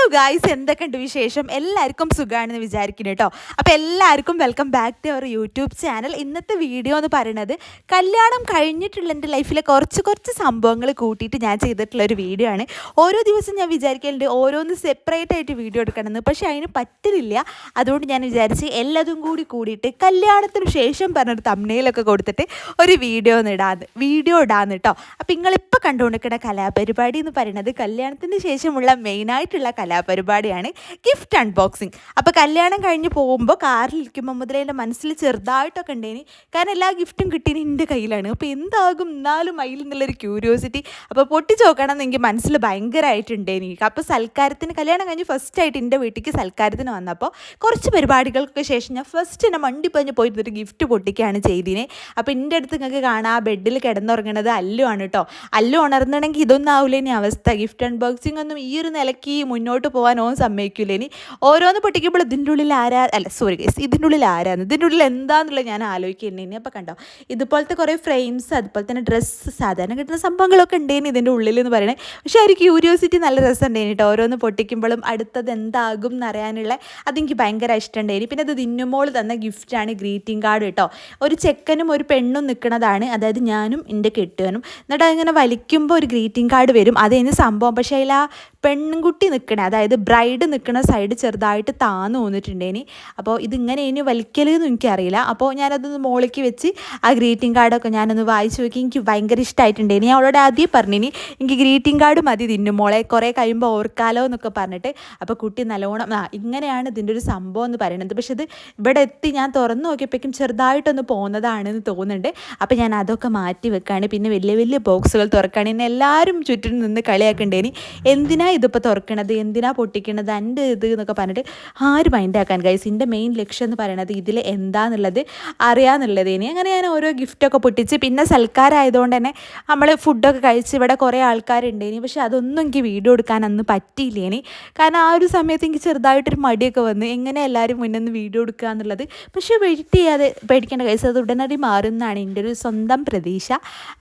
Hello guys എന്തൊക്കെയുണ്ട് വിശേഷം? എല്ലാവർക്കും സുഖമാണെന്ന് വിചാരിക്കുന്നു കേട്ടോ അപ്പോൾ എല്ലാവർക്കും welcome back to our YouTube channel ഇന്നത്തെ വീഡിയോ എന്ന് പറയുന്നത് കല്യാണം കഴിഞ്ഞിട്ടുള്ള എന്റെ ലൈഫിലെ കുറച്ച് കുറച്ച് സംഭവങ്ങൾ കൂട്ടിയിട്ട് ഞാൻ ചെയ്തിട്ടുള്ള ഒരു വീഡിയോ ആണ്. ഓരോ ദിവസം ഞാൻ വിചാരിക്കലുണ്ട് ഓരോന്ന് സെപ്പറേറ്റ് ആയിട്ട് വീഡിയോ എടുക്കണമെന്ന്. പക്ഷേ അതിന് പറ്റുന്നില്ല അതുകൊണ്ട് ഞാൻ വിചാരിച്ച് എല്ലാതും കൂടി കൂടിയിട്ട് കല്യാണത്തിന് ശേഷം പറഞ്ഞൊരു തമ്മനയിലൊക്കെ കൊടുത്തിട്ട് ഒരു വീഡിയോ ഒന്ന് ഇടാന്ന് വീഡിയോ ഇടാന്ന് കേട്ടോ അപ്പോൾ നിങ്ങളിപ്പോൾ കണ്ടുകൊണ്ടിരിക്കുന്ന കലാപരിപാടി എന്ന് പറയുന്നത് കല്യാണത്തിന് ശേഷമുള്ള മെയിനായിട്ടുള്ള കലാപരിപാടിയാണ് ഗിഫ്റ്റ് അൺബോക്സിങ് അപ്പോൾ കല്യാണം കഴിഞ്ഞ് പോകുമ്പോൾ കാറിലിരിക്കുമ്പോൾ മുതലേ എന്റെ മനസ്സിൽ ചെറുതായിട്ടൊക്കെ ഉണ്ടേനി. കാരണം എല്ലാ ഗിഫ്റ്റും കിട്ടിയത് എന്റെ കയ്യിലാണ്. അപ്പോൾ എന്താകും? എന്നാലും അതിൽ നിന്നുള്ളൊരു ക്യൂരിയോസിറ്റി അപ്പോൾ പൊട്ടിച്ച് നോക്കണം എന്ന് എനിക്ക് മനസ്സിൽ ഭയങ്കരമായിട്ടുണ്ടേനി അപ്പോൾ സൽക്കാരത്തിന് കല്യാണം കഴിഞ്ഞ് ഫസ്റ്റ് ആയിട്ട് എന്റെ വീട്ടിലേക്ക് സൽക്കാരത്തിന് വന്നപ്പോൾ കുറച്ച് പരിപാടികൾക്ക് ശേഷം ഞാൻ ഫസ്റ്റ് എന്നെ മണ്ടിപ്പഞ്ഞ് പോയിട്ട് പോയിരുന്നൊരു ഗിഫ്റ്റ് പൊട്ടിക്കുകയാണ് ചെയ്തിനെ. അപ്പോൾ എന്റെ അടുത്ത് നിങ്ങൾക്ക് കാണാം ആ ബെഡിൽ കിടന്നുറങ്ങണത് അല്ലു ആണ് കേട്ടോ അല്ലു ഉണർന്നുണ്ടെങ്കിൽ ഇതൊന്നും ആവില്ല ഇനി അവസ്ഥ. ഗിഫ്റ്റ് അൺബോക്സിംഗ് ഒന്നും ഈ ഒരു നിലയ്ക്ക് മുന്നോട്ട് പോകാനോ സമ്മതിക്കില്ല ഇനി ഓരോന്ന് പൊട്ടിക്കുമ്പോൾ ഇതിന്റെ ഉള്ളിൽ ആരാ? അല്ല സോറി ഗൈസ് ഇതിന്റെ ഉള്ളിൽ ആരാന്ന്? ഇതിന്റെ ഉള്ളിൽ എന്താണെന്നുള്ളത് ഞാൻ ആലോചിക്കുന്നത് ഇനി അപ്പോൾ കണ്ടോ ഇതുപോലത്തെ കുറേ ഫ്രെയിംസ് അതുപോലെ തന്നെ ഡ്രസ്സ് സാധാരണ കിട്ടുന്ന സംഭവങ്ങളൊക്കെ ഉണ്ടേനി ഇതിന്റെ ഉള്ളിൽ എന്ന് പറയണേ. പക്ഷേ ഒരു ക്യൂരിയോസിറ്റി നല്ല രസം ഉണ്ടേനി കേട്ടോ ഓരോന്ന് പൊട്ടിക്കുമ്പോഴും അടുത്തത് എന്താകും എന്നറിയാനുള്ള അതെനിക്ക് ഭയങ്കര ഇഷ്ടമുണ്ടായിനി പിന്നെ അത് ദിന്നുമോൾ തന്ന ഗിഫ്റ്റാണ് ഗ്രീറ്റിംഗ് കാർഡ് കേട്ടോ. ഒരു ചെക്കനും ഒരു പെണ്ണും നിൽക്കുന്നതാണ് അതായത് ഞാനും എന്റെ കെട്ടുകാനും. എന്നിട്ട് അതിങ്ങനെ വലിക്കുമ്പോൾ ഒരു ഗ്രീറ്റിംഗ് കാർഡ് വരും. അതെന്ന് സംഭവം. പക്ഷേ അതിൽ ആ പെൺകുട്ടി നിൽക്കണേ അതായത് ബ്രൈഡ് നിൽക്കുന്ന സൈഡ് ചെറുതായിട്ട് താന്ന് തോന്നിട്ടുണ്ടേനി അപ്പോൾ ഇതിങ്ങനെ ഇനി വലിക്കലെന്ന് എനിക്കറിയില്ല. അപ്പോൾ ഞാനതൊന്ന് മോളിക്ക് വെച്ച് ആ ഗ്രീറ്റിംഗ് കാർഡൊക്കെ ഞാനൊന്ന് വായിച്ച് നോക്കി. എനിക്ക് ഭയങ്കര ഇഷ്ടമായിട്ടുണ്ടേനി ഞാൻ അവളോട് ആദ്യം പറഞ്ഞിനി എനിക്ക് ഗ്രീറ്റിംഗ് കാർഡ് മതി തിന്നും മോളെ. കുറേ കഴിയുമ്പോൾ ഓർക്കാലോ എന്നൊക്കെ പറഞ്ഞിട്ട്. അപ്പോൾ കുട്ടി നല്ലോണം ആ ഇങ്ങനെയാണ് ഇതിന്റെ ഒരു സംഭവം എന്ന് പറയുന്നത് പക്ഷേ ഇത് ഇവിടെ എത്തി ഞാൻ തുറന്നു നോക്കിയപ്പോഴേക്കും ചെറുതായിട്ടൊന്ന് പോകുന്നതാണെന്ന് തോന്നുന്നുണ്ട്. അപ്പോൾ ഞാൻ അതൊക്കെ മാറ്റി വെക്കുകയാണ് പിന്നെ വലിയ വലിയ ബോക്സുകൾ തുറക്കുകയാണ് എന്നെ എല്ലാവരും ചുറ്റും നിന്ന് കളിയാക്കണ്ടേനി. എന്തിനാ ഇതിപ്പോൾ തുറക്കണത്? എന്തിനാ പൊട്ടിക്കണത്? എന്റെ ഇത് എന്നൊക്കെ പറഞ്ഞിട്ട് ആരും മൈൻഡാക്കാൻ ഗൈസ് എന്റെ മെയിൻ ലക്ഷ്യം എന്ന് പറയണത് ഇതിൽ എന്താന്നുള്ളത് അറിയാന്നുള്ളത്. ഇനി അങ്ങനെ ഞാൻ ഓരോ ഗിഫ്റ്റൊക്കെ പൊട്ടിച്ച് പിന്നെ സൽക്കാരായതുകൊണ്ട് തന്നെ നമ്മൾ ഫുഡൊക്കെ കഴിച്ച് ഇവിടെ കുറേ ആൾക്കാരുണ്ട്. ഇനി പക്ഷേ അതൊന്നും എനിക്ക് വീഡിയോ എടുക്കാൻ അന്ന് പറ്റിയില്ല ഇനി. കാരണം ആ ഒരു സമയത്ത് എനിക്ക് ചെറുതായിട്ടൊരു മടിയൊക്കെ വന്ന് എങ്ങനെ എല്ലാവരും മുന്നേ വീഡിയോ എടുക്കുക എന്നുള്ളത്. പക്ഷേ വെയിറ്റ് ചെയ്യാതെ പേടിക്കേണ്ട കേസ് അത് ഉടനടി മാറുന്നതാണ് എന്റെ ഒരു സ്വന്തം പ്രതീക്ഷ.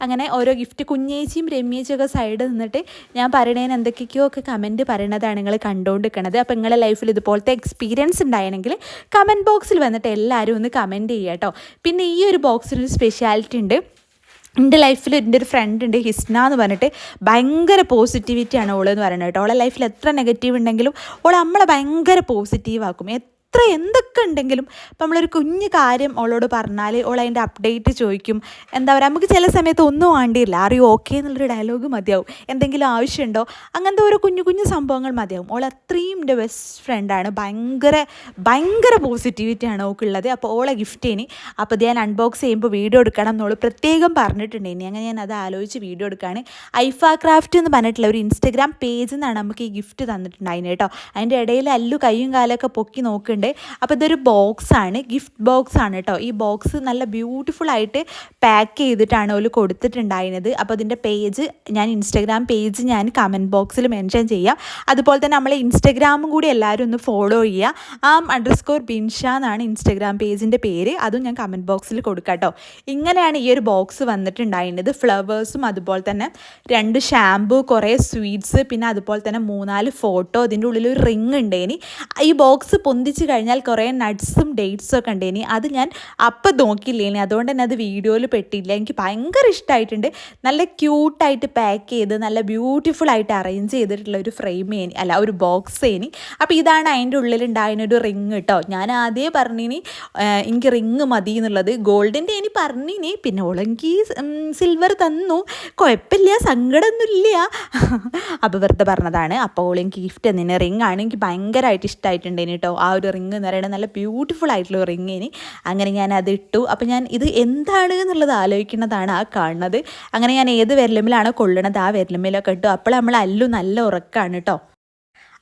അങ്ങനെ ഓരോ ഗിഫ്റ്റ് കുഞ്ഞേച്ചിയും രമ്യേച്ചിയും ഒക്കെ സൈഡ് നിന്നിട്ട് ഞാൻ പറയണേന് എന്തൊക്കെയൊക്കെയോ ഒക്കെ കമന്റ് പറയണതാണ് നിങ്ങൾ കണ്ടുകൊണ്ടിരിക്കണത് അപ്പോൾ നിങ്ങളുടെ ലൈഫിൽ ഇതുപോലത്തെ എക്സ്പീരിയൻസ് ഉണ്ടായിരുന്നെങ്കിൽ കമന്റ് ബോക്സിൽ വന്നിട്ട് എല്ലാവരും ഒന്ന് കമന്റ് ചെയ്യുക കേട്ടോ. പിന്നെ ഈ ഒരു ബോക്സിനൊരു സ്പെഷ്യാലിറ്റി ഉണ്ട്. എന്റെ ലൈഫിൽ എന്റെ ഒരു ഫ്രണ്ട് ഉണ്ട് ഹിസ്ന എന്ന് പറഞ്ഞിട്ട് ഭയങ്കര പോസിറ്റിവിറ്റിയാണ് ഓളെന്ന് പറയുന്നത് കേട്ടോ. ഓളെ ലൈഫിൽ എത്ര നെഗറ്റീവ് ഉണ്ടെങ്കിലും ഓൾ നമ്മളെ ഭയങ്കര പോസിറ്റീവ് ആക്കും. എത്ര എന്തൊക്കെ ഉണ്ടെങ്കിലും ഇപ്പം നമ്മളൊരു കുഞ്ഞു കാര്യം ഓളോട് പറഞ്ഞാൽ ഓൾ അതിന്റെ അപ്ഡേറ്റ് ചോദിക്കും. എന്താ പറയുക നമുക്ക് ചില സമയത്ത് ഒന്നും വേണ്ടിയില്ല അറിയോ ഓക്കെ എന്നുള്ളൊരു ഡയലോഗ് മതിയാവും. എന്തെങ്കിലും ആവശ്യമുണ്ടോ? അങ്ങനത്തെ ഓരോ കുഞ്ഞു കുഞ്ഞു സംഭവങ്ങൾ മതിയാവും. ഓൾ അത്രയും എന്റെ ബെസ്റ്റ് ഫ്രണ്ടാണ് ഭയങ്കര ഭയങ്കര പോസിറ്റിവിറ്റിയാണ് ഓൾക്കുള്ളത് അപ്പോൾ ഓളെ ഗിഫ്റ്റ് ഇനി അപ്പോൾ ഞാൻ അൺബോക്സ് ചെയ്യുമ്പോൾ വീഡിയോ എടുക്കണം എന്നോട് പ്രത്യേകം പറഞ്ഞിട്ടുണ്ട്. ഇനി അങ്ങനെ ഞാൻ അത് ആലോചിച്ച് വീഡിയോ എടുക്കുകയാണ് ഐഫ ക്രാഫ്റ്റ് എന്ന് പറഞ്ഞിട്ടുള്ള ഒരു ഇൻസ്റ്റഗ്രാം പേജിൽ നിന്നാണ് നമുക്ക് ഈ ഗിഫ്റ്റ് തന്നിട്ടുണ്ടായിരുന്നു കേട്ടോ. അതിന്റെ ഇടയിൽ അല്ലു കൈയും കാലൊക്കെ പൊക്കി നോക്കുന്നുണ്ട്. അപ്പോൾ ഇതൊരു ബോക്സ് ആണ്. ഗിഫ്റ്റ് ബോക്സ് ആണ് കേട്ടോ ഈ ബോക്സ് നല്ല ബ്യൂട്ടിഫുൾ ആയിട്ട് പാക്ക് ചെയ്തിട്ടാണ് ഓൽ കൊടുത്തിട്ടുണ്ടായിരുന്നത്. അപ്പോൾ അതിന്റെ പേജ് ഞാൻ ഇൻസ്റ്റഗ്രാം പേജ് ഞാൻ കമന്റ് ബോക്സിൽ മെൻഷൻ ചെയ്യാം. അതുപോലെ തന്നെ നമ്മളെ ഇൻസ്റ്റഗ്രാമും കൂടി എല്ലാവരും ഒന്ന് ഫോളോ ചെയ്യുക ആം അണ്ടർസ്കോർ ബിൻഷ എന്നാണ് ഇൻസ്റ്റഗ്രാം പേജിന്റെ പേര്. അതും ഞാൻ കമന്റ് ബോക്സിൽ കൊടുക്കാം കേട്ടോ ഇങ്ങനെയാണ് ഈ ഒരു ബോക്സ് വന്നിട്ടുണ്ടായിരുന്നത്. ഫ്ലവേഴ്സും അതുപോലെ തന്നെ രണ്ട് ഷാമ്പു കുറേ സ്വീറ്റ്സ് പിന്നെ അതുപോലെ തന്നെ മൂന്നാൽ ഫോട്ടോ ഇതിന്റെ ഉള്ളിൽ ഒരു റിങ് ഉണ്ടേനി. ഈ ബോക്സ് പൊന്തിച്ച് കഴിഞ്ഞാൽ കുറേ നട്ട്സും ഡേറ്റ്സും ഒക്കെ ഉണ്ടേനി. അത് ഞാൻ അപ്പം നോക്കിയില്ലേനി അതുകൊണ്ട് തന്നെ അത് വീഡിയോയിൽ പെട്ടില്ല. എനിക്ക് ഭയങ്കര ഇഷ്ടമായിട്ടുണ്ട് നല്ല ക്യൂട്ടായിട്ട് പാക്ക് ചെയ്ത് നല്ല ബ്യൂട്ടിഫുൾ ആയിട്ട് അറേഞ്ച് ചെയ്തിട്ടുള്ള ഒരു ഫ്രെയിം ഏനി. അല്ല ഒരു ബോക്സ് ഏനി. അപ്പോൾ ഇതാണ് അതിന്റെ ഉള്ളിലുണ്ടായിരുന്ന ഒരു റിങ് കേട്ടോ ഞാൻ ആദ്യം പറഞ്ഞിനി എനിക്ക് റിങ് മതി എന്നുള്ളത്. ഗോൾഡിന്റെ ഇനി പറഞ്ഞിനി. പിന്നെ ഒളങ്കി സിൽവർ തന്നു. കുഴപ്പമില്ല സങ്കടമൊന്നുമില്ല അപ്പോൾ വെറുതെ പറഞ്ഞതാണ്. അപ്പോൾ ഓളെനിക്ക് ഗിഫ്റ്റ് എന്നിന് റിങ് ആണ് എനിക്ക് ഭയങ്കരമായിട്ട് ഇഷ്ടമായിട്ടുണ്ടേനി കേട്ടോ ആ ഒരു റിങ് എന്ന് പറയുന്നത് നല്ല ബ്യൂട്ടിഫുൾ ആയിട്ടുള്ള റിങ് ഇനി. അങ്ങനെ ഞാൻ അത് ഇട്ടു. അപ്പം ഞാൻ ഇത് എന്താണ് എന്നുള്ളത് ആലോചിക്കുന്നതാണ് ആ കാണുന്നത്. അങ്ങനെ ഞാൻ ഏത് വിരലുമ്മിലാണോ കൊള്ളണത് ആ വിരലുമ്മിലൊക്കെ ഇട്ടു. അപ്പോൾ നമ്മൾ അല്ലു നല്ല ഉറക്കമാണ് കേട്ടോ.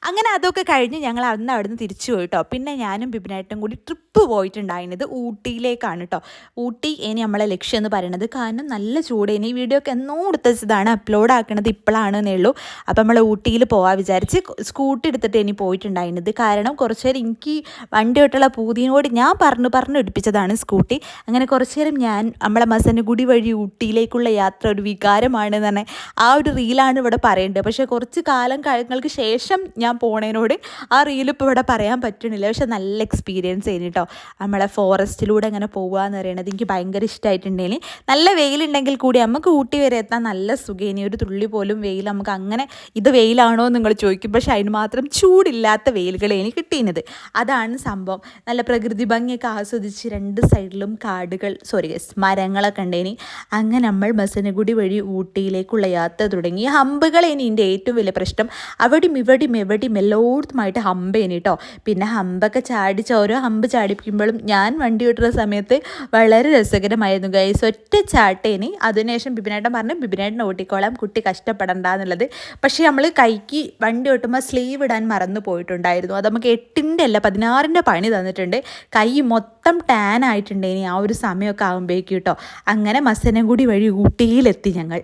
അങ്ങനെ അതൊക്കെ കഴിഞ്ഞ് ഞങ്ങൾ അന്ന് അവിടുന്ന് തിരിച്ചു പോയി കേട്ടോ പിന്നെ ഞാനും ബിബിനായിട്ടും കൂടി ട്രിപ്പ് പോയിട്ടുണ്ടായിരുന്നത് ഊട്ടിയിലേക്കാണ് കേട്ടോ ഊട്ടി ഇനി നമ്മളെ ലക്ഷ്യം എന്ന് പറയുന്നത് കാരണം നല്ല ചൂട്. ഇനി വീഡിയോ ഒക്കെ എന്നോ എടുത്തതാണ് അപ്ലോഡ് ആക്കണത് ഇപ്പോഴാണെന്നേ ഉള്ളൂ. അപ്പം നമ്മൾ ഊട്ടിയിൽ പോകാൻ വിചാരിച്ച് സ്കൂട്ടി എടുത്തിട്ട് ഇനി പോയിട്ടുണ്ടായിരുന്നത്. കാരണം കുറച്ച് നേരം എനിക്ക് വണ്ടി തൊട്ടുള്ള പൂതിയോട് ഞാൻ പറഞ്ഞു പറഞ്ഞു എടുപ്പിച്ചതാണ് സ്കൂട്ടി അങ്ങനെ കുറച്ച് നേരം ഞാൻ നമ്മളെ മസനഗുടി വഴി ഊട്ടിയിലേക്കുള്ള യാത്ര ഒരു വികാരമാണ് തന്നെ ആ ഒരു റീലാണ് ഇവിടെ പറയേണ്ടത്. പക്ഷേ കുറച്ച് കാലം കാലങ്ങൾക്ക് ശേഷം പോണേനോട് ആ റീൽ ഇപ്പോൾ ഇവിടെ പറയാൻ പറ്റണില്ല. പക്ഷെ നല്ല എക്സ്പീരിയൻസ് ആയിരുന്നു കേട്ടോ നമ്മളെ ഫോറസ്റ്റിലൂടെ അങ്ങനെ പോകുക എന്ന് പറയുന്നത് എനിക്ക് ഭയങ്കര ഇഷ്ടമായിട്ടുണ്ടെങ്കിൽ നല്ല വെയിലുണ്ടെങ്കിൽ കൂടി നമുക്ക് ഊട്ടി വരെ എത്താൻ നല്ല സുഖേനി. ഒരു തുള്ളി പോലും വെയിൽ നമുക്ക് അങ്ങനെ ഇത് വെയിലാണോ എന്ന് നിങ്ങൾ ചോദിക്കും. പക്ഷെ അതിന് മാത്രം ചൂടില്ലാത്ത വെയിലുകൾ എനിക്ക് കിട്ടിയത് അതാണ് സംഭവം. നല്ല പ്രകൃതി ഭംഗിയൊക്കെ ആസ്വദിച്ച് രണ്ട് സൈഡിലും കാടുകൾ സോറി മരങ്ങളൊക്കെ ഉണ്ടേനി അങ്ങനെ നമ്മൾ മസനഗുഡി വഴി ഊട്ടിയിലേക്കുള്ള യാത്ര തുടങ്ങി. ഹമ്പുകൾ ഇനി എന്റെ ഏറ്റവും വലിയ പ്രശ്നം. അവിടെയും ഇവിടെയും എവിടെയും എല്ലായിടത്തുമായിട്ട് ഹമ്പേനി കേട്ടോ. പിന്നെ ഹമ്പൊക്കെ ചാടിച്ച് ഓരോ ഹമ്പ് ചാടിപ്പിക്കുമ്പോഴും ഞാൻ വണ്ടി ഓട്ടുന്ന സമയത്ത് വളരെ രസകരമായിരുന്നു ഗൈസ് ഒറ്റ ചാട്ടേനി അതിനുശേഷം ബിബിനേട്ടൻ പറഞ്ഞു ബിബിനേട്ടൻ ഓട്ടിക്കോളാം കുട്ടി കഷ്ടപ്പെടണ്ട എന്നുള്ളത് പക്ഷേ നമ്മൾ കൈക്ക് വണ്ടി ഓട്ടുമ്പോൾ സ്ലീവ് ഇടാൻ മറന്നു പോയിട്ടുണ്ടായിരുന്നു. അത് നമുക്ക് എട്ടിന്റെ അല്ല പതിനാറിന്റെ പണി തന്നിട്ടുണ്ട്. കൈ മൊത്തം ടാൻ ആയിട്ടുണ്ടേനി ആ ഒരു സമയമൊക്കെ ആകുമ്പോഴേക്കും കേട്ടോ. അങ്ങനെ മസനഗുടി വഴി ഊട്ടിയിലെത്തി ഞങ്ങൾ.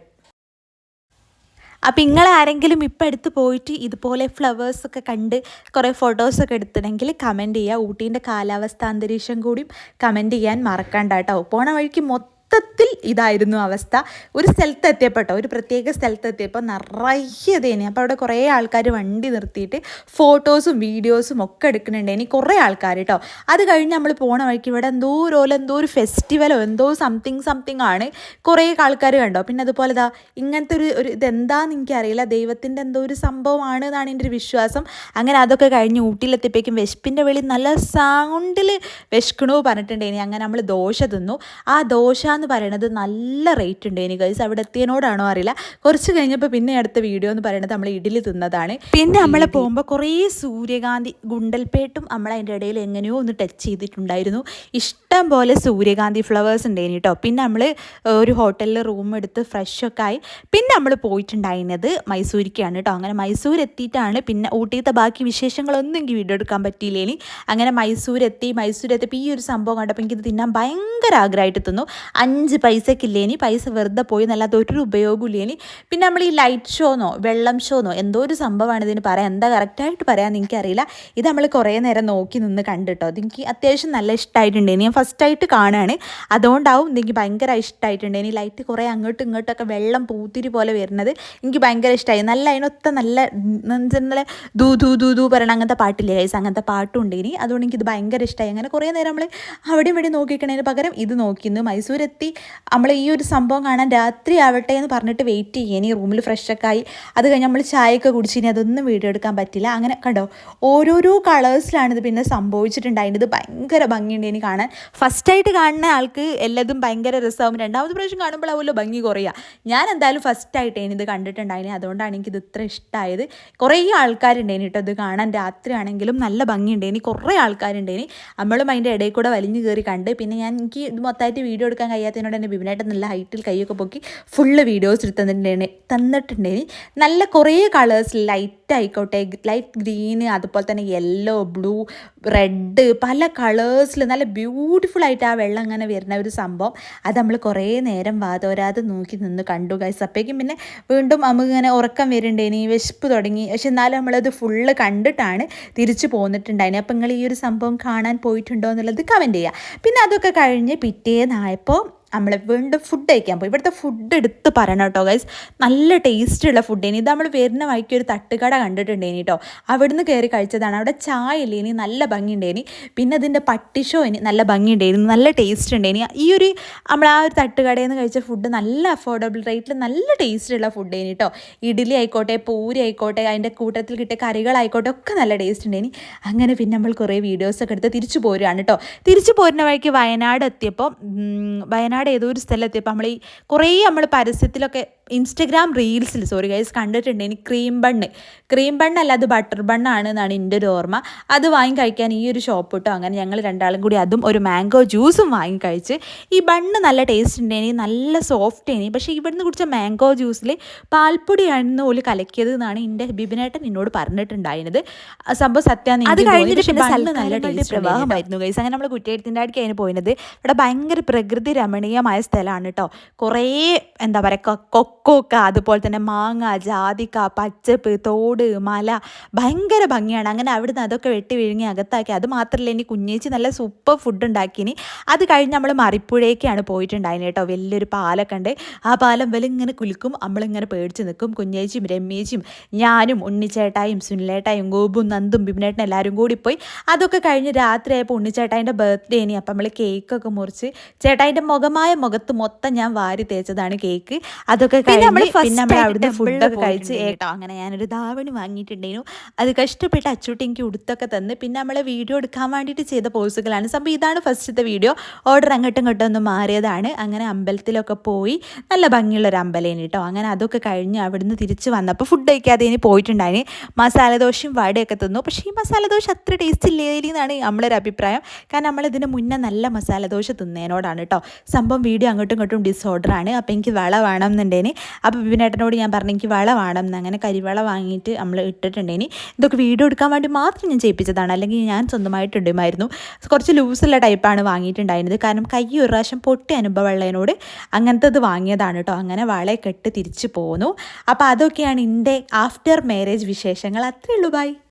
അപ്പം നിങ്ങൾ ആരെങ്കിലും ഇപ്പം അടുത്ത് പോയിട്ട് ഇതുപോലെ ഫ്ലവേഴ്സൊക്കെ കണ്ട് കുറേ ഫോട്ടോസൊക്കെ എടുത്തിട്ടുണ്ടെങ്കിൽ കമന്റ് ചെയ്യുക. ഊട്ടീന്റെ കാലാവസ്ഥ അന്തരീക്ഷം കൂടിയും കമന്റ് ചെയ്യാൻ മറക്കണ്ട കേട്ടോ. പോണ വഴിക്ക് മൊത്തം മൊത്തത്തിൽ ഇതായിരുന്നു അവസ്ഥ. ഒരു സ്ഥലത്ത് എത്തിയപ്പെട്ടോ. ഒരു പ്രത്യേക സ്ഥലത്ത് എത്തിയപ്പോൾ നിറയെ തേനി അപ്പോൾ അവിടെ കുറേ ആൾക്കാർ വണ്ടി നിർത്തിയിട്ട് ഫോട്ടോസും വീഡിയോസും ഒക്കെ എടുക്കുന്നുണ്ട്. ഇനി കുറേ ആൾക്കാർ കേട്ടോ അത് കഴിഞ്ഞ് നമ്മൾ പോണ വഴിക്ക് ഇവിടെ എന്തോ ഒരു ഓല എന്തോ ഒരു ഫെസ്റ്റിവലോ എന്തോ സംതിങ് സംതിങ് ആണ് കുറേ ആൾക്കാർ കണ്ടോ. പിന്നെ അതുപോലെ ഇതാ ഇങ്ങനത്തെ ഒരു ഒരു ഇതെന്താന്ന് എനിക്കറിയില്ല. ദൈവത്തിന്റെ എന്തോ ഒരു സംഭവമാണ് എന്നാണ് എന്റെ ഒരു വിശ്വാസം. അങ്ങനെ അതൊക്കെ കഴിഞ്ഞ് ഊട്ടിയിലെത്തിയപ്പോഴേക്കും വിശപ്പിന്റെ വെളി നല്ല സൗണ്ടിൽ വിശക്കണോ പറഞ്ഞിട്ടുണ്ടെങ്കിൽ അങ്ങനെ നമ്മൾ ദോശ തിന്നു. ആ ദോശ എന്ന് പറയണത് നല്ല റേറ്റ് ഉണ്ട്. ഇനി ഗൈസ് അവിടെ എത്തിയതിനോടാണോ അറിയില്ല. കുറച്ച് കഴിഞ്ഞപ്പോൾ പിന്നെ അടുത്ത വീഡിയോ എന്ന് പറയുന്നത് നമ്മൾ ഇഡ്ഡലി തിന്നതാണ്. പിന്നെ നമ്മൾ പോകുമ്പോൾ കുറേ സൂര്യകാന്തി ഗുണ്ടൽപേട്ടും നമ്മൾ അതിന്റെ ഇടയിൽ എങ്ങനെയോ ഒന്ന് ടച്ച് ചെയ്തിട്ടുണ്ടായിരുന്നു. ഇഷ്ടം പോലെ സൂര്യകാന്തി ഫ്ലവേഴ്സ് ഉണ്ടായിന് കേട്ടോ പിന്നെ നമ്മൾ ഒരു ഹോട്ടലിൽ റൂം എടുത്ത് ഫ്രഷൊക്കെ ആയി. പിന്നെ നമ്മൾ പോയിട്ടുണ്ടായിരുന്നത് മൈസൂരിക്കാണ് കേട്ടോ അങ്ങനെ മൈസൂർ എത്തിയിട്ടാണ് പിന്നെ ഊട്ടിയത്തെ ബാക്കി വിശേഷങ്ങളൊന്നും എനിക്ക് വീഡിയോ എടുക്കാൻ പറ്റിയില്ലേനി അങ്ങനെ മൈസൂർ എത്തി മൈസൂർ എത്തിയപ്പോൾ ഈ ഒരു സംഭവം കണ്ടപ്പോൾ എനിക്കിത് തിന്നാൻ ഭയങ്കര ആഗ്രഹമായിട്ട് തിന്നു. അഞ്ച് പൈസക്കില്ലേനി പൈസ വെറുതെ പോയി എന്നല്ലാത്ത ഒരു ഉപയോഗം ഇല്ലേനി പിന്നെ നമ്മൾ ഈ ലൈറ്റ് ഷോന്നോ വെള്ളം ഷോന്നോ എന്തോ ഒരു സംഭവമാണ് ഇതിന് പറയാം എന്താ കറക്റ്റായിട്ട് പറയാമെന്ന് എനിക്കറിയില്ല ഇത് നമ്മൾ കുറേ നേരം നോക്കി നിന്ന് കണ്ടിട്ടോ. എനിക്ക് അത്യാവശ്യം നല്ല ഇഷ്ടമായിട്ടുണ്ടേനി ഞാൻ ഫസ്റ്റായിട്ട് കാണുകയാണ്. അതുകൊണ്ടാവും എനിക്ക് ഭയങ്കര ഇഷ്ടമായിട്ടുണ്ടേനി ലൈറ്റ് കുറേ അങ്ങോട്ടും ഇങ്ങോട്ടൊക്കെ വെള്ളം പൂത്തിരി പോലെ വരുന്നത് എനിക്ക് ഭയങ്കര ഇഷ്ടമായി നല്ല അതിനൊത്ത നല്ല നല്ല ദൂ ദൂ ദൂ ദൂ പറയണ അങ്ങനത്തെ പാട്ടില്ലേ കൈസ് അങ്ങനത്തെ പാട്ടും ഉണ്ടേനി അതുകൊണ്ട് എനിക്കിത് ഭയങ്കര ഇഷ്ടമായി അങ്ങനെ കുറേ നേരം നമ്മൾ അവിടെ ഇവിടെ നോക്കിക്കണതിന് പകരം ഇത് നോക്കിയിരുന്നു മൈസൂർ നമ്മൾ ഈ ഒരു സംഭവം കാണാൻ രാത്രി ആവട്ടെ എന്ന് പറഞ്ഞിട്ട് വെയിറ്റ് ചെയ്യുക ഇനി റൂമിൽ ഫ്രഷൊക്കെ ആയി. അത് കഴിഞ്ഞ് നമ്മൾ ചായയൊക്കെ കുടിച്ച് ഇനി അതൊന്നും വീഡിയോ എടുക്കാൻ പറ്റില്ല. അങ്ങനെ കണ്ടോ? ഓരോരോ കളേഴ്സിലാണ് ഇത് പിന്നെ സംഭവിച്ചിട്ടുണ്ടായിരുന്നത് ഇത് ഭയങ്കര ഭംഗിയുണ്ട് ഇനി കാണാൻ. ഫസ്റ്റായിട്ട് കാണുന്ന ആൾക്ക് എല്ലാതും ഭയങ്കര രസമാവും രണ്ടാമത് പ്രാവശ്യം കാണുമ്പോഴാവുമല്ലോ ഭംഗി കുറയുക. ഞാൻ എന്തായാലും ഫസ്റ്റായിട്ടേനി ഇത് കണ്ടിട്ടുണ്ടായിന്. അതുകൊണ്ടാണ് എനിക്കിത് ഇത്ര ഇഷ്ടമായത് കുറേ ആൾക്കാരുണ്ടേനി കേട്ടോ ഇത് കാണാൻ. രാത്രിയാണെങ്കിലും നല്ല ഭംഗിയുണ്ടേനി കുറേ ആൾക്കാരുണ്ടേനി നമ്മളും അതിന്റെ ഇടയിൽ കൂടെ വലിഞ്ഞു കയറി കണ്ട്. പിന്നെ ഞാൻ എനിക്ക് ഇത് മൊത്തമായിട്ട് വീഡിയോ എടുക്കാൻ കഴിയാത്തതിനോട് തന്നെ ബിബിനായിട്ട് നല്ല ഹൈറ്റിൽ കൈയൊക്കെ പൊക്കി ഫുള്ള് വീഡിയോസ് എടുത്തിട്ടുണ്ടേ തന്നിട്ടുണ്ടേനി നല്ല കുറേ കളേഴ്സ് ലൈറ്റ് ആയിക്കോട്ടെ. ലൈറ്റ് ഗ്രീന് അതുപോലെ തന്നെ യെല്ലോ ബ്ലൂ റെഡ് പല കളേഴ്സിൽ നല്ല ബ്യൂട്ടിഫുൾ ആയിട്ട് ആ വെള്ളം അങ്ങനെ വരുന്ന ഒരു സംഭവം. അത് നമ്മൾ കുറേ നേരം വാതോരാതെ നോക്കി നിന്ന് കണ്ടു ഗൈസ് അപ്പോഴേക്കും പിന്നെ വീണ്ടും നമുക്ക് ഇങ്ങനെ ഉറക്കം വരുന്നുണ്ടേനി വിശപ്പ് തുടങ്ങി. പക്ഷെ എന്നാലും നമ്മളത് ഫുള്ള് കണ്ടിട്ടാണ് തിരിച്ചു പോന്നിട്ടുണ്ടായിന് അപ്പം നിങ്ങൾ ഈ ഒരു സംഭവം കാണാൻ പോയിട്ടുണ്ടോ എന്നുള്ളത് കമന്റ് ചെയ്യുക പിന്നെ അതൊക്കെ കഴിഞ്ഞ് പിറ്റേന്നായപ്പോൾ നമ്മൾ വീണ്ടും ഫുഡ് കഴിക്കാൻ പോയി. ഇവിടുത്തെ ഫുഡ് എടുത്ത് പറയണം കേട്ടോ ഗൈസ് നല്ല ടേസ്റ്റുള്ള ഫുഡേനി ഇത് നമ്മൾ വരുന്ന വഴിക്ക് ഒരു തട്ടുകട കണ്ടിട്ടുണ്ടേനി കേട്ടോ അവിടുന്ന് കയറി കഴിച്ചതാണ്. അവിടെ ചായ ഇല്ലേനി നല്ല ഭംഗി ഉണ്ടേനി പിന്നെ അതിന്റെ പട്ടിഷോ ഇനി നല്ല ഭംഗി ഉണ്ടായിരുന്നു നല്ല ടേസ്റ്റ് ഉണ്ടേനി. ഈ ഒരു നമ്മൾ ആ ഒരു തട്ടുകടയിൽ നിന്ന് കഴിച്ച ഫുഡ് നല്ല അഫോർഡബിൾ റേറ്റിൽ നല്ല ടേസ്റ്റ് ടേസ്റ്റുള്ള ഫുഡേനി കേട്ടോ ഇഡ്ഡലി ആയിക്കോട്ടെ പൂരി ആയിക്കോട്ടെ അതിന്റെ കൂട്ടത്തിൽ കിട്ടിയ കറികളായിക്കോട്ടെ ഒക്കെ നല്ല ടേസ്റ്റ് ഉണ്ടേനി. അങ്ങനെ പിന്നെ നമ്മൾ കുറേ വീഡിയോസൊക്കെ എടുത്ത് തിരിച്ചു പോരുകയാണ് കേട്ടോ തിരിച്ചു പോരുന്ന വഴിക്ക് വയനാട് എത്തിയപ്പോൾ വയനാട് വയനാട് ഏതോ ഒരു സ്ഥലത്ത് ഇപ്പം നമ്മൾ ഈ കുറേ നമ്മൾ പരസ്യത്തിലൊക്കെ ഇൻസ്റ്റഗ്രാം റീൽസിൽ സോറി ഗൈസ് കണ്ടിട്ടുണ്ട്. ഇനി ക്രീം ബണ്ണ് ക്രീം ബണ്ണല്ല അത് ബട്ടർ ബണ്ണാണ് എന്നാണ് എന്റെ ഒരു ഓർമ്മ. അത് വാങ്ങി കഴിക്കാൻ ഈ ഒരു ഷോപ്പ് കിട്ടും അങ്ങനെ ഞങ്ങൾ രണ്ടാളും കൂടി അതും ഒരു മാംഗോ ജ്യൂസും വാങ്ങി കഴിച്ച്. ഈ ബണ്ണ് നല്ല ടേസ്റ്റ് ഉണ്ടേനി നല്ല സോഫ്റ്റ് ആയിനി പക്ഷേ ഇവിടുന്ന് കുടിച്ച മാംഗോ ജ്യൂസിൽ പാൽപ്പൊടിയാണെന്ന് ഓൽ കലക്കിയത് എന്നാണ് എന്റെ ബിബിനേട്ടൻ എന്നോട് പറഞ്ഞിട്ടുണ്ടായിരുന്നത്. സംഭവം സത്യാന്ന് അത് കഴിഞ്ഞിട്ട് നല്ല ടേസ്റ്റ് പ്രവാഹമായിരുന്നു ഗൈസ് അങ്ങനെ നമ്മൾ കുറ്റിയെടുത്തിന്റെ അടുക്ക് അതിന് പോയിരുന്നത്. ഇവിടെ ഭയങ്കര പ്രകൃതി രമണീയമായ സ്ഥലമാണ് കേട്ടോ കുറേ എന്താ പറയുക കൊക്ക കൊക്കോക്ക അതുപോലെ തന്നെ മാങ്ങ ജാതിക്ക പച്ചപ്പ് തോട് മല ഭയങ്കര ഭംഗിയാണ്. അങ്ങനെ അവിടുന്ന് അതൊക്കെ വെട്ടി വിഴുങ്ങി അകത്താക്കി. അത് മാത്രമല്ല ഇനി കുഞ്ഞേച്ചി നല്ല സൂപ്പർ ഫുഡ് ഉണ്ടാക്കിനി അത് കഴിഞ്ഞ് നമ്മൾ മറിപ്പുഴയൊക്കെയാണ് പോയിട്ടുണ്ടായിന് കേട്ടോ. വലിയൊരു പാലൊക്കെ ഉണ്ട്. ആ പാലം വലിങ്ങനെ കുലുക്കും. നമ്മളിങ്ങനെ പേടിച്ച് നിൽക്കും കുഞ്ഞേച്ചിയും രമ്യേച്ചിയും ഞാനും ഉണ്ണിച്ചേട്ടായും സുനിലേട്ടായും ഗോപും നന്ദും ബിബിനേട്ടനും എല്ലാവരും കൂടി പോയി. അതൊക്കെ കഴിഞ്ഞ് രാത്രിയായപ്പോൾ ഉണ്ണിച്ചേട്ടായിന്റെ ബർത്ത്ഡേ ഇനി അപ്പം നമ്മൾ കേക്കൊക്കെ മുറിച്ച് ചേട്ടായിന്റെ മുഖമായ മുഖത്ത് മൊത്തം ഞാൻ വാരി തേച്ചതാണ് കേക്ക് അതൊക്കെ പിന്നെ നമ്മൾ അവിടുന്ന് ഫുഡൊക്കെ കഴിച്ച് കേട്ടോ അങ്ങനെ ഞാനൊരു ധാവണി വാങ്ങിയിട്ടുണ്ടായിരുന്നു. അത് കഷ്ടപ്പെട്ട് അച്ചൂട്ടി എനിക്ക് ഉടുത്തൊക്കെ തന്ന്. പിന്നെ നമ്മളെ വീഡിയോ എടുക്കാൻ വേണ്ടിയിട്ട് ചെയ്ത പോസുകളാണ്. സംഭവം ഇതാണ് ഫസ്റ്റത്തെ വീഡിയോ. ഓർഡർ അങ്ങോട്ടും ഇങ്ങോട്ടും ഒന്ന് മാറിയതാണ്. അങ്ങനെ അമ്പലത്തിലൊക്കെ പോയി. നല്ല ഭംഗിയുള്ളൊരു അമ്പലേന് കേട്ടോ. അങ്ങനെ അതൊക്കെ കഴിഞ്ഞ് അവിടുന്ന് തിരിച്ച് വന്നപ്പോൾ ഫുഡ് കഴിക്കാതെ ഇനി പോയിട്ടുണ്ടായിന്. മസാലദോശയും വടയൊക്കെ തന്നു. പക്ഷേ ഈ മസാലദോശ അത്ര ടേസ്റ്റ് ഇല്ലേരി എന്നാണ് നമ്മളൊരു അഭിപ്രായം. കാരണം നമ്മളിതിന് മുന്നേ നല്ല മസാലദോശ തിന്നതിനോടാണ് കേട്ടോ. സംഭവം വീഡിയോ അങ്ങോട്ടും ഇങ്ങോട്ടും ഡിസോർഡറാണ് അപ്പോൾ എനിക്ക് വള വേണം എന്നുണ്ടേന് അപ്പോൾ ബിബിനേട്ടനോട് ഞാൻ പറഞ്ഞു എനിക്ക് വള വേണം അങ്ങനെ കരിവള വാങ്ങിയിട്ട് നമ്മൾ ഇട്ടിട്ടുണ്ടേനി ഇതൊക്കെ വീഡിയോ എടുക്കാൻ വേണ്ടി മാത്രം ഞാൻ ചെയ്യിപ്പിച്ചതാണ്. അല്ലെങ്കിൽ ഞാൻ സ്വന്തമായിട്ട് ഇടുമായിരുന്നു. കുറച്ച് ലൂസുള്ള ടൈപ്പാണ് വാങ്ങിയിട്ടുണ്ടായിരുന്നത്. കാരണം കൈ ഒരു പ്രാവശ്യം പൊട്ടി അനുഭവമുള്ളതിനോട് അങ്ങനത്തത് വാങ്ങിയതാണ് കേട്ടോ. അങ്ങനെ വളയൊക്കെ ഇട്ട് തിരിച്ചു പോന്നു. അപ്പോൾ അതൊക്കെയാണ് എന്റെ ആഫ്റ്റർ മാരേജ് വിശേഷങ്ങൾ. അത്രയേ ഉള്ളൂ. ബൈ.